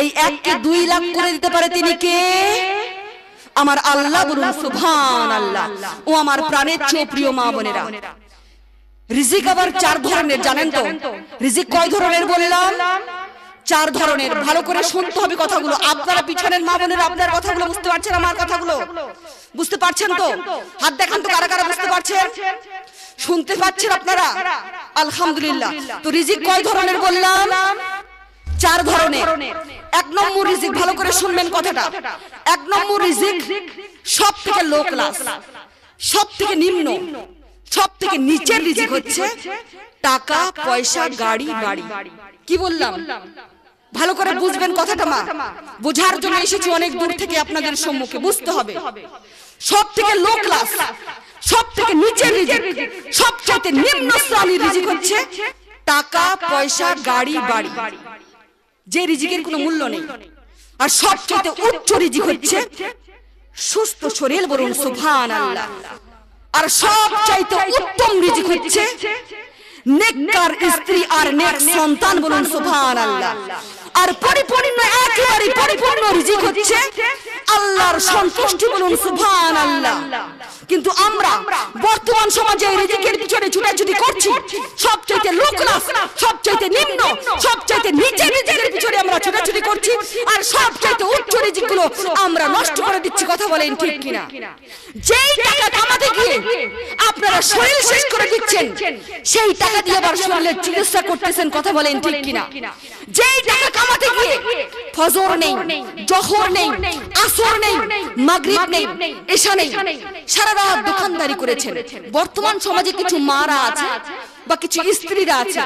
এই এককে দুই লাখ করে দিতে পারে তিনি কে? আমার আল্লাহ বলুন সুভান আল্লাহ ও আমার প্রাণের চেয়ে প্রিয় মা বোনেরা। রিজিক আবার চার ধরনের জানেন তো? রিজিক কয় ধরনের বললাম? চার ধরনের। ভালো করে শুনতে হবে কথাগুলো। আপনারা পিছনের মা বোনের আপনার কথাগুলো বুঝতে পারছেন আমার কথাগুলো? বুঝতে পারছেন তো? হাত দেখান তো কারা কারা বুঝতে পারছেন? শুনতে পাচ্ছেন আপনারা? আলহামদুলিল্লাহ। তো রিজিক কয় ধরনের বললাম? চার ধরনের। এক নম্বর রিজিক ভালো করে শুনবেন কথাটা। এক নম্বর রিজিক সব থেকে লো ক্লাস সব থেকে নিম্ন সব থেকে নিচের রিজিক হচ্ছে টাকা পয়সা গাড়ি বাড়ি। কি বললাম? ভালো করে বুঝবেন কথাটা মা। বোঝার জন্য এসেছি অনেক দূর থেকে আপনাদের সম্মুখে বুঝতে হবে। সব থেকে লো ক্লাস সব থেকে নিচের রিজিক সবচেয়ে নিম্ন শ্রেণির রিজিক হচ্ছে টাকা পয়সা গাড়ি বাড়ি। যে রিজিকের কোনো মূল্য নেই। আর সবচেয়ে উচ্চ রিজিক হচ্ছে সুস্থ শরীর বলুন সুভান আল্লাহ আর সবচাইতে উত্তম রিজিক হচ্ছে নেককার স্ত্রী আর নেক সন্তান বলুন সুভান আল্লাহ আর পরিপূর্ণ, একেবারে পরিপূর্ণ রিজিক হচ্ছে আল্লাহর সন্তুষ্টি বলুন সুভান আল্লাহ কিন্তু আমরা বর্তমান সমাজে এই রিজিকের পিছনে ছুটাছুটি করছি। সবচাইতে লো ক্লাস নিম্ন, সবচাইতে নিচে রিজিকের পিছনে আমরা ছুটাছুটি করছি। আর সবচাইতে উচ্চ রিজিকগুলো আমরা নষ্ট করে দিচ্ছি, কথা বলেন ঠিক কিনা? যেই টাকা কামাতে গিয়ে আপনারা শরীর শেষ করে দিচ্ছেন, সেই টাকা দিয়ে আবার শরীরের চিকিৎসা করতেছেন, কথা বলেন ঠিক কিনা? যেই টাকা কামাতে গিয়ে ফজর নেই জহর নেই আসর নেই মাগরিব নেই এশা নেই সারা রাত দোকানদারি করেছেন। বর্তমান সমাজে কিছু মারা আছে বা কিছু স্ত্রীরা আছে।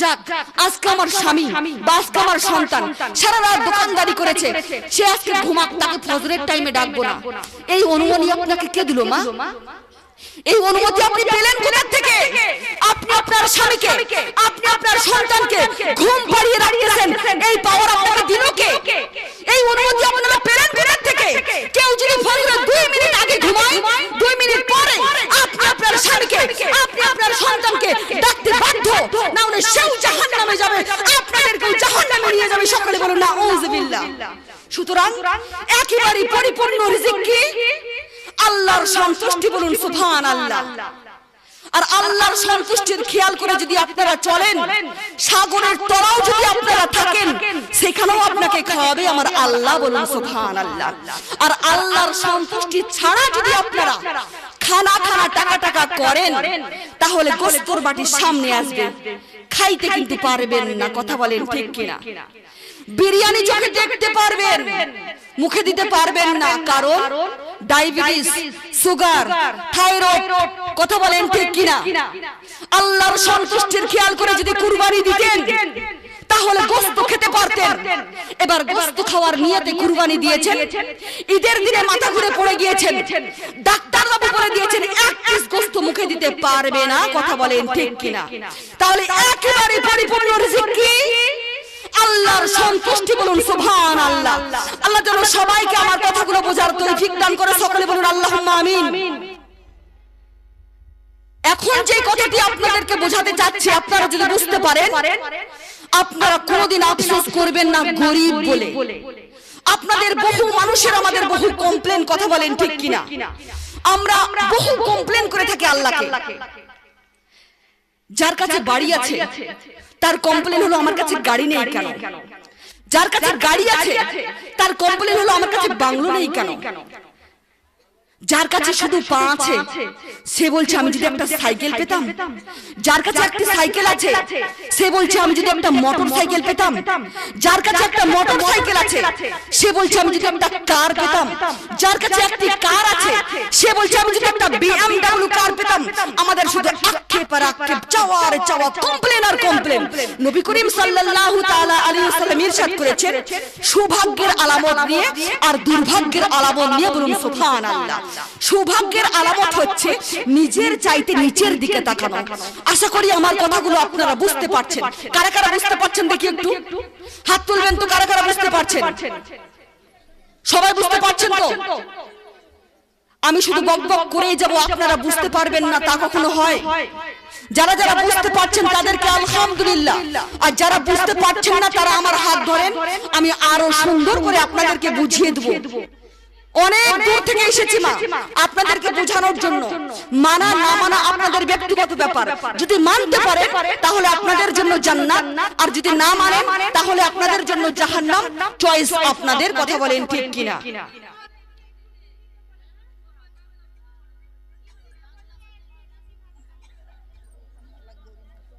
যাক আজকে আমার স্বামী বা আজকে আমার সন্তান। সারা রাত দোকানদারি করেছে। সে আজকে ঘুমাক তাকে ফজরের টাইমে ডাকবো না। এই অনুমতি আপনাকে কে দিল মা? এই অনুমতি আপনি পেলেন কোথা থেকে? আপনি আপনার স্বামীকে, আপনি আপনার সন্তানকে ঘুম পাড়িয়ে রাখতেছেন এই পাওয়ার আপনাকে দিল কে? এই অনুমতি আপনারা পেলেন কোথা থেকে? কেউ যদি ফজরের দুই মিনিট আগে ঘুমায়, দুই মিনিট পরে আপনি আপনার স্বামীকে, আপনি আপনার সন্তানকে ডাকতে বাধ্য। না হলে সেও জাহান নামে যাবে। আপনাদেরকেও জাহান নামে নিয়ে যাবে। সকলে বলুন না ওজবিল্লাহ সুতরাং একেবারে পরিপূর্ণ রিজিক কি? আল্লাহর সন্তুষ্টি বলুন সুভান আল্লাহ আর আল্লাহর সন্তুষ্টির খেয়াল করে যদি আপনারা চলেন, সাগরের তলাও যদি আপনারা থাকেন, সেখানেও আপনাকে খাওয়াবে আমার আল্লাহ বলুন সুভান আল্লাহ আর আল্লাহর সন্তুষ্টি ছাড়া যদি আপনারা খানা খানা টাকা টাকা করেন, তাহলে গোস্তর বাটির সামনে আসবে। খাইতে কিন্তু পারবেন না, কথা বলেন ঠিক কিনা? বিরিয়ানি চোখে দেখতে পারবেন মুখে দিতে পারবেন না কারণ ডায়াবেটিস সুগার থাইরয়েড কথা বলেন ঠিক কিনা? আল্লাহর সন্তুষ্টির খেয়াল করে যদি কুরবানি দিতেন তাহলে গোস্ত খেতে পারতেন। এবার গোস্ত খাওয়ার নিয়তে কুরবানি দিয়েছেন ঈদের দিনে মাথা ঘুরে পড়ে গিয়েছেন। ডাক্তার বাবু করে দিয়েছেন এক পিস গোস্ত মুখে দিতে পারবে না কথা বলেন ঠিক কিনা। তাহলে একেবারে পরিপূর্ণ রিজিক কি? আল্লাহর সন্তুষ্টি বলুন সুবহান আল্লাহ আল্লাহ যেন সবাইকে আমার কথাগুলো বোঝার তৌফিক দান করে সকলে বলুন আল্লাহুম্মা আমিন। এখন যে কথাটি আপনাদেরকে বোঝাতে চাচ্ছি আপনারা যদি বুঝতে পারেন আপনারা কোনোদিন আফসোস করবেন না গরিব বলে। আপনাদের বহু মানুষের আমাদের বহু কমপ্লেন কথা বলেন ঠিক কিনা? আমরা বহু কমপ্লেন করে থাকি আল্লাহকে। যার কাছে বাড়ি আছে তার কমপ্লেন হলো আমার কাছে গাড়ি নেই কেন? যার কাছে গাড়ি আছে তার কমপ্লেন হলো আমার কাছে বাংলো নেই কেন? যার কাছে শুধু পা আছে সে বলছে আমি যদি একটা সাইকেল পেতাম যার কাছে একটা সাইকেল আছে সে বলছে আমি যদি একটা মোটর সাইকেল পেতাম যার কাছে একটা মোটর আছে? সে বলছে, আমি যদি একটা কার পেতাম, যার কাছে একটি কার আছে, সে বলছে, আমি যদি একটা বিএমডব্লিউ কার পেতাম, আমাদের শুধু আক্ষেপ আর আক্ষেপ চাওয়ার চাওয়া কমপ্লেন আর কমপ্লেন নবী করিম সাল্লাল্লাহু তাআলা আলাইহি ওয়াসাল্লাম ইরশাদ করেছেন, সৌভাগ্যের আলামত নিয়ে আর দুর্ভাগ্যের আলামত নিয়ে বলুন, সুবহানাল্লাহ। সৌভাগ্যের আলামত হচ্ছে নিজের চাইতে নিচের দিকে তাকানো। আশা করি আমার কথাগুলো আপনারা বুঝতে পারছেন। কারা কারা বুঝতে পারছেন দেখি একটু? হাত তুলবেন তো কারা কারা বুঝতে পারছেন? সবাই বুঝতে পারছেন তো? আমি শুধু বক বক করেই যাব আপনারা বুঝতে পারবেন না তা কখনো হয়। যারা যারা বুঝতে পারছেন তাদেরকে আলহামদুলিল্লাহ। আর যারা বুঝতে পারছেন না তারা আমার হাত ধরেন আমি আরও সুন্দর করে আপনাদেরকে বুঝিয়ে দেবো। অনেক দূর থেকে এসেছি মা। আপনাদেরকে বোঝানোর জন্য। মানা না মানা আপনাদের ব্যক্তিগত ব্যাপার। যদি মানতে পারে তাহলে আপনাদের জন্য জান্নাত। আর যদি না মানেন তাহলে আপনাদের জন্য জাহান্নাম। চয়েস আপনাদের কথা বলেন ঠিক কিনা।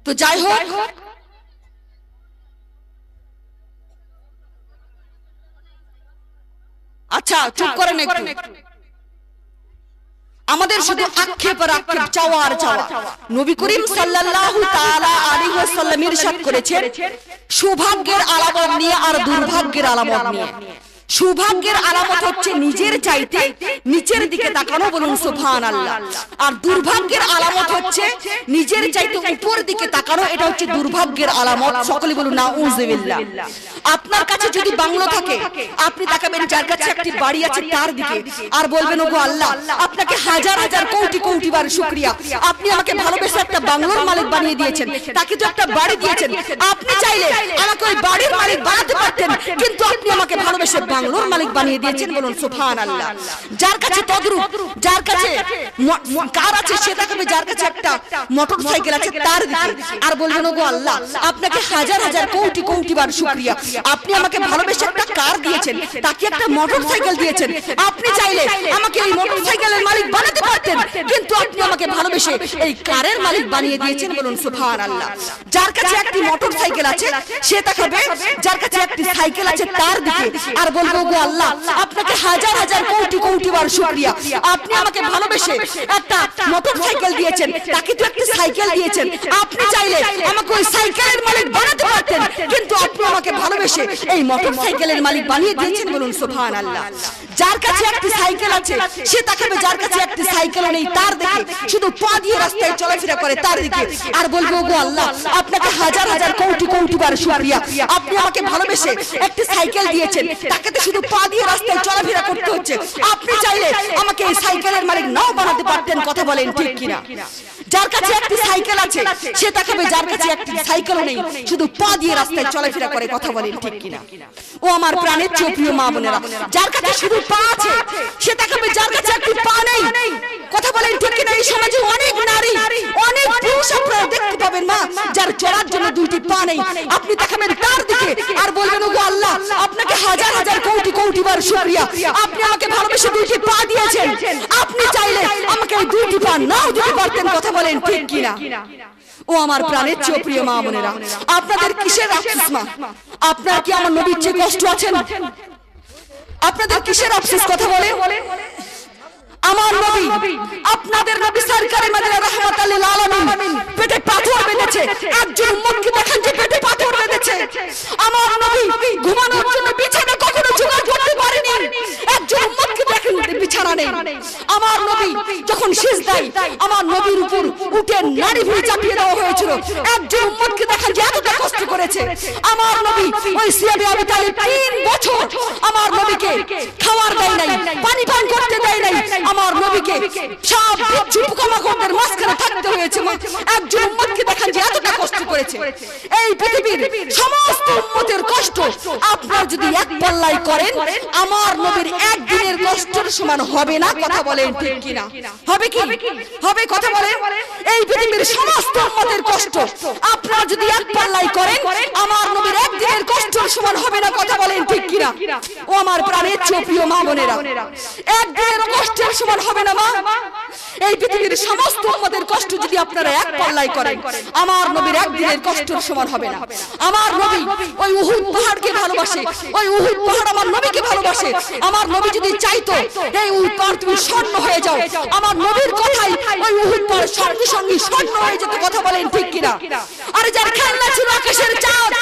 তো যাই হোক আচ্ছা চুপ করেন একটু। আমাদের শুধু আক্ষেপ আর আক্ষেপ চাওয়া আর চাওয়া নবী করিম সাল্লাল্লাহু তাআলা আলাইহি ওয়াসাল্লাম ইরশাদ করেছেন সৌভাগ্যের আলামত নিয়ে আর দুর্ভাগ্যের আলামত নিয়ে। সৌভাগ্যের আলামত হচ্ছে নিজের চাইতে নিচের দিকে তাকানো বলুন আল্লাহ আর দুর্ভাগ্যের আলামত হচ্ছে নিজের চাইতে উপর দিকে তাকানো, এটা হচ্ছে দুর্ভাগ্যের আলামত। সকলে বলুন না আপনার কাছে যদি বাংলো থাকে, আপনি তাকাবেন যার কাছে একটি বাড়ি আছে তার দিকে আর বলবেন, ওগো আল্লাহ, আপনাকে হাজার হাজার, কোটি কোটি বার আপনি আমাকে ভালোবেসে একটা বাংলোর মালিক বানিয়ে দিয়েছেন, তাকে তো একটা বাড়ি দিয়েছেন। আপনি চাইলে আমাকে ওই বাড়ির মালিক বানাতে পারতেন, কিন্তু আপনি আমাকে ভালোবেসে বাংলোর মালিক বানিয়ে দিয়েছেন বলুন সুফান আল্লাহ যার কাছে তদ্রুপ যার কাছে কার আছে সে তাকাবে যার কাছে একটা মোটর সাইকেল আছে তার দিকে। আর বলবেন ওগো আল্লাহ আপনাকে হাজার হাজার কোটি কোটি বার শুকরিয়া। আপনি আমাকে ভালোবেসে একটা কার দিয়েছেন তাকে একটা মোটর সাইকেল দিয়েছেন। আপনি চাইলে আমাকে এই মোটর সাইকেলের মালিক বানাতে পারতেন কিন্তু আপনি আমাকে ভালোবেসে এই কারের মালিক বানিয়ে দিয়েছেন বলুন সুবহান আল্লাহ যার কাছে একটি মোটর সাইকেল আছে সে তাকাবে যার কাছে একটি সাইকেল আছে তার দিকে। আর বলব গো আল্লাহ আপনাকে হাজার হাজার কোটি কোটি বার শুকরিয়া। আপনি আমাকে ভালোবেসে একটা মোটর সাইকেল দিয়েছেন তাকে তো একটা সাইকেল দিয়েছেন। আপনি চাইলে আমাকে ওই সাইকেলের মালিক বানাতে পারতেন। কিন্তু আপনি আমাকে ভালোবেসে এই মোটর সাইকেলের মালিক বানিয়ে দিয়েছেন বলুন সুবহান আল্লাহ যার কাছে একটি সাইকেল আছে সে তাকাবে যার কাছে একটি সাইকেল নেই তার দিকে শুধু পা দিয়ে রাস্তায় চলাফেরা করে তার দিকে আর বলব গো আল্লাহ আপনাকে হাজার হাজার কোটি কোটি বার শুকরিয়া। আপনি আমাকে ভালোবেসে একটি সাইকেল দিয়েছেন। তাকে শুধু পা দিয়ে রাস্তায় চলাফেরা করতে হচ্ছে। আপনি চাইলে আমাকে এই সাইকেলের মালিক নাও বানাতে পারতেন কথা বলেন ঠিক কিনা। যার কাছে একটি সাইকেল আছে সে তাকাবে যার কাছে একটি সাইকেল নেই শুধু পা দিয়ে রাস্তায় চলাফেরা করে কথা বলেন ঠিক কিনা ও আমার প্রাণের চেয়ে প্রিয় মা বোনেরা যার কাছে শুধু পা আছে, সে তাকাবে যার কাছে একটি পা নেই। কথা বলেন ঠিক কিনা, এই সমাজে অনেক নারী, অনেক পুরুষ আপনারা দেখতে পাবেন মা যার চলার জন্য দুইটি পা নেই। আপনি তাকাবেন তার দিকে আর বলবেন, ওগো আল্লাহ, আপনাকে হাজার হাজার কোটি কোটি বার শুকরিয়া। আপনি আমাকে ভালোবেসে দুইটি পা দিয়েছেন। আপনি চাইলে আমাকে এই দুইটি পা নাও দিতে পারতেন, কথা বলেন ঠিক কিনা? ও আমার প্রাণের চেয়ে প্রিয় মা বোনেরা, আপনাদের কিসের আফসোস মা? আপনার কি আমার নবীর চেয়ে কষ্ট আছেন? আপনাদের কিসের আফসোস কথা বলে? আমার নবী আপনাদের নবী সরকারি মদিনা রাহমাতাল লিল আলামিন পেটে পাথর বেঁধেছে। একজন উম্মতকে দেখেন যে পেটে পাথর বেঁধেছে? আমার নবী ঘুমানোর জন্য বিছানা কখনো জোগাড় করতে পারেনি। একজন উম্মতকে দেখেন যে বিছানা নেই? আমার নবী যখন সিজদায় আমার নবীর উপর উঠে নারী ভুঁড়ি চাপিয়ে দেওয়া হয়েছিল। একজন উম্মতকে দেখেন যে এতটা কষ্ট করেছে? আমার নবী ওই সিয়াবে আবি তালিব তিন বছর আমার নবীকে খাওয়ার দেয় নাই পানি পান করতে দেয় নাই। আমার নবীকে সব বিচ্ছু পোকামাকড়দের মাঝখানে থাকতে হয়েছে একজন উম্মতকে দেখান যে এতটা কষ্ট করেছে। এই পৃথিবীর সমস্ত উম্মতের কষ্ট আপনার যদি এক পাল্লাই করেন আমার নবীর একদিনের কষ্টের সমান হবে না কথা বলেন ঠিক কিনা? হবে কি? হবে কথা বলেন? এই পৃথিবীর সমস্ত উম্মতের কষ্ট আপনারা যদি এক পাল্লাই করেন আমার নবীর একদিনের কষ্টের সমান হবে না কথা বলেন ঠিক কিনা? ও আমার প্রাণের প্রিয় মা বোনেরা। একদিনের কষ্টের সমান হবে না মা? এই পৃথিবীর সমস্ত উম্মতের কষ্ট যদি আপনারা এক পাল্লাই করেন, আমার নবীর একদিনের কষ্টের সমান হবে না। আমার নবী ওই উহুদ পাহাড়কে ভালোবাসে, ওই উহুদ পাহাড় আমার নবীকে ভালোবাসে। আমার নবী যদি চাইতো, এই উহুদ পাহাড় তুমি স্বর্ণ হয়ে যাও। আমার নবীর কথাই ওই উহুদ পাহাড় সঙ্গে সঙ্গে স্বর্ণ হয়ে যেতে, কথা বলেন ঠিক কিনা? আরে যার খেলনা ছিল আকাশের চাঁদ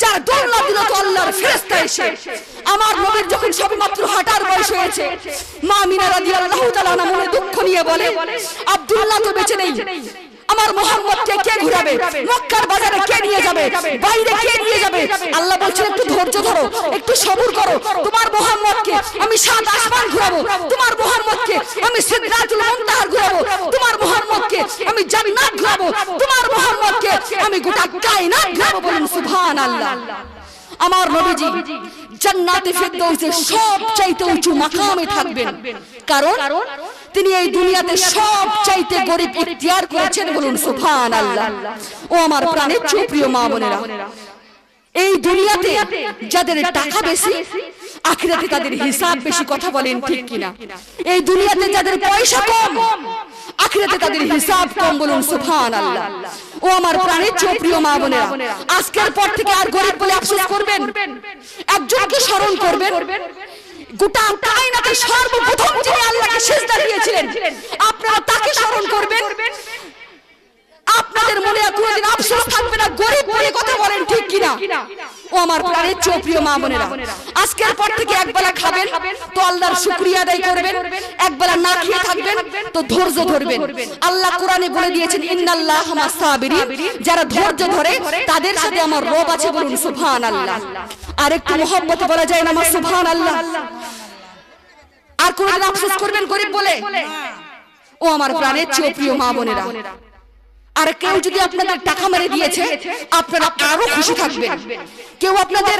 যার দোলনা দিল তো আল্লাহর ফেরেশতা এসে। আমার নবীর যখন সবেমাত্র হাঁটার বয়স হয়েছে, মা মিনা রাদিয়াল্লাহু তাআলা মনে দুঃখ নিয়ে বলে, আব্দুল্লাহ তো বেঁচে নেই। আমার মোহাম্মদকে কে ঘুরাবে মক্কার বাজারে কে নিয়ে যাবে? বাইরে কে নিয়ে যাবে? আল্লাহ বলছেন একটু ধৈর্য ধরো একটু সবুর করো। তোমার মোহাম্মদকে আমি সাত আসমান ঘুরাবো। তোমার মোহাম্মদকে আমি সিদরাতুল মুনতাহার ঘুরাবো। তোমার মোহাম্মদকে আমি জান্নাত ঘুরাবো। তোমার মোহাম্মদকে আমি গোটা কায়নাত ঘুরাবো বলুন সুবহানাল্লাহ। আমার নবীজি জান্নাতে ফেরদৌসে সব চাইতে উঁচু মাকামে থাকবেন। কারণ তিনি এই দুনিয়াতে সব চাইতে গরিব ইখতিয়ার করেছেন বলুন, সুবহানাল্লাহ। ও আমার প্রাণের প্রিয় মা বোনেরা, এই দুনিয়াতে যাদের টাকা বেশি, আখিরাতে তাদের হিসাব বেশি কথা বলেন ঠিক কিনা? এই দুনিয়াতে যাদের পয়সা কম, আখিরাতে তাদের হিসাব কম বলুন সুফান আল্লাহ ও আমার প্রাণের প্রিয় মা বোনেরা, আজকের পর থেকে আর গরিব বলে আফসোস করবেন? একজনকে স্মরণ করবেন? গোটা সর্বপ্রথম যিনি আল্লাহকে দিয়েছিলেন, আপনারা তাকে স্মরণ করবেন। আপনাদের মনে কোনোদিন আফসোস থাকবে না, গরিব বলে কথা বলেন ঠিক কিনা? ও আমার প্রাণের চেয়ে প্রিয় মা বোনেরা, আজকের পর থেকে একবেলা খাবেন, তো আল্লাহর শুকরিয়া আদায় করবেন একবেলা না খেয়ে থাকবেন, তো ধৈর্য ধরবেন। আল্লাহ কোরআনে বলে দিয়েছেন, ইন্নাল্লাহ মাসাবিরিন যারা ধৈর্য ধরে, তাদের সাথে আমার রব আছে বলুন, সুবহানাল্লাহ। আর একটু মোহব্বতে বলা যায় না আমার সুবহানাল্লাহ। আর কোন আফসোস করবেন গরিব বলে ও আমার প্রাণের চেয়ে প্রিয় মা বোনেরা। আর কেউ যদি আপনাদের টাকা মেরে দিয়েছে আপনারা আরও খুশি থাকবেন। কেউ আপনাদের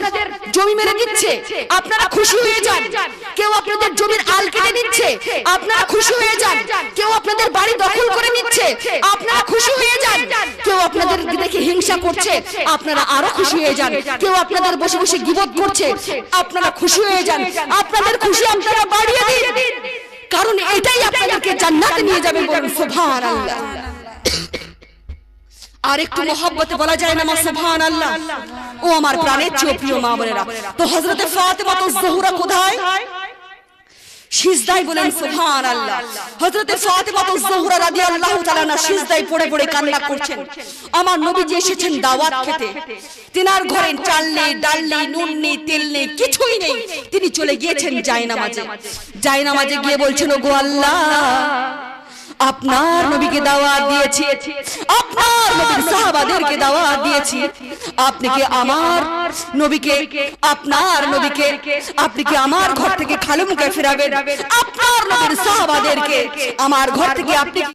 জমি মেরে দিচ্ছে আপনারা খুশি হয়ে যান। কেউ আপনাদের জমির আল কেটে দিচ্ছে আপনারা খুশি হয়ে যান। কেউ আপনাদের বাড়ি দখল করে নিচ্ছে আপনারা খুশি হয়ে যান। কেউ আপনাদের দেখে হিংসা করছে আপনারা আরও খুশি হয়ে যান। কেউ আপনাদের বসে বসে গিবত করছে আপনারা খুশি হয়ে যান। আপনাদের খুশি আপনারা বাড়িয়ে দিন। কারণ এটাই আপনাদেরকে জান্নাতে নিয়ে যাবে বলুন সুবহানাল্লাহ আর একটু মোহাব্বতে বলা যায় না সুবহান আল্লাহ ও আমার প্রাণের চেয়ে প্রিয় মা বোনেরা। তো হযরতে ফাতেমা তো জোহরা কোথায়? বলেন সুবহান আল্লাহ হযরতে ফাতেমা তো জোহরা রাদিয়াল্লাহু তাআলা না পড়ে পড়ে কান্না করছেন। আমার নবীজি এসেছেন দাওয়াত খেতে। তিনার ঘরে চাল নেই ডাল নেই নুন নেই তেল নেই কিছুই নেই। তিনি চলে গিয়েছেন জায়নামাজে। জায়নামাজে। গিয়ে বলছেন ওগো আল্লাহ। আপনার নবীকে দাওয়াত দিয়েছি। আপনার নবীর সাহাবাদেরকে দাওয়াত দিয়েছি। আপনি কি আমার নবীকে আপনার নবীকে আপনি কি আমার ঘর থেকে খালি মুখে ফেরাবেন? আপনার নবীর সাহাবাদেরকে আমার ঘর থেকে আপনি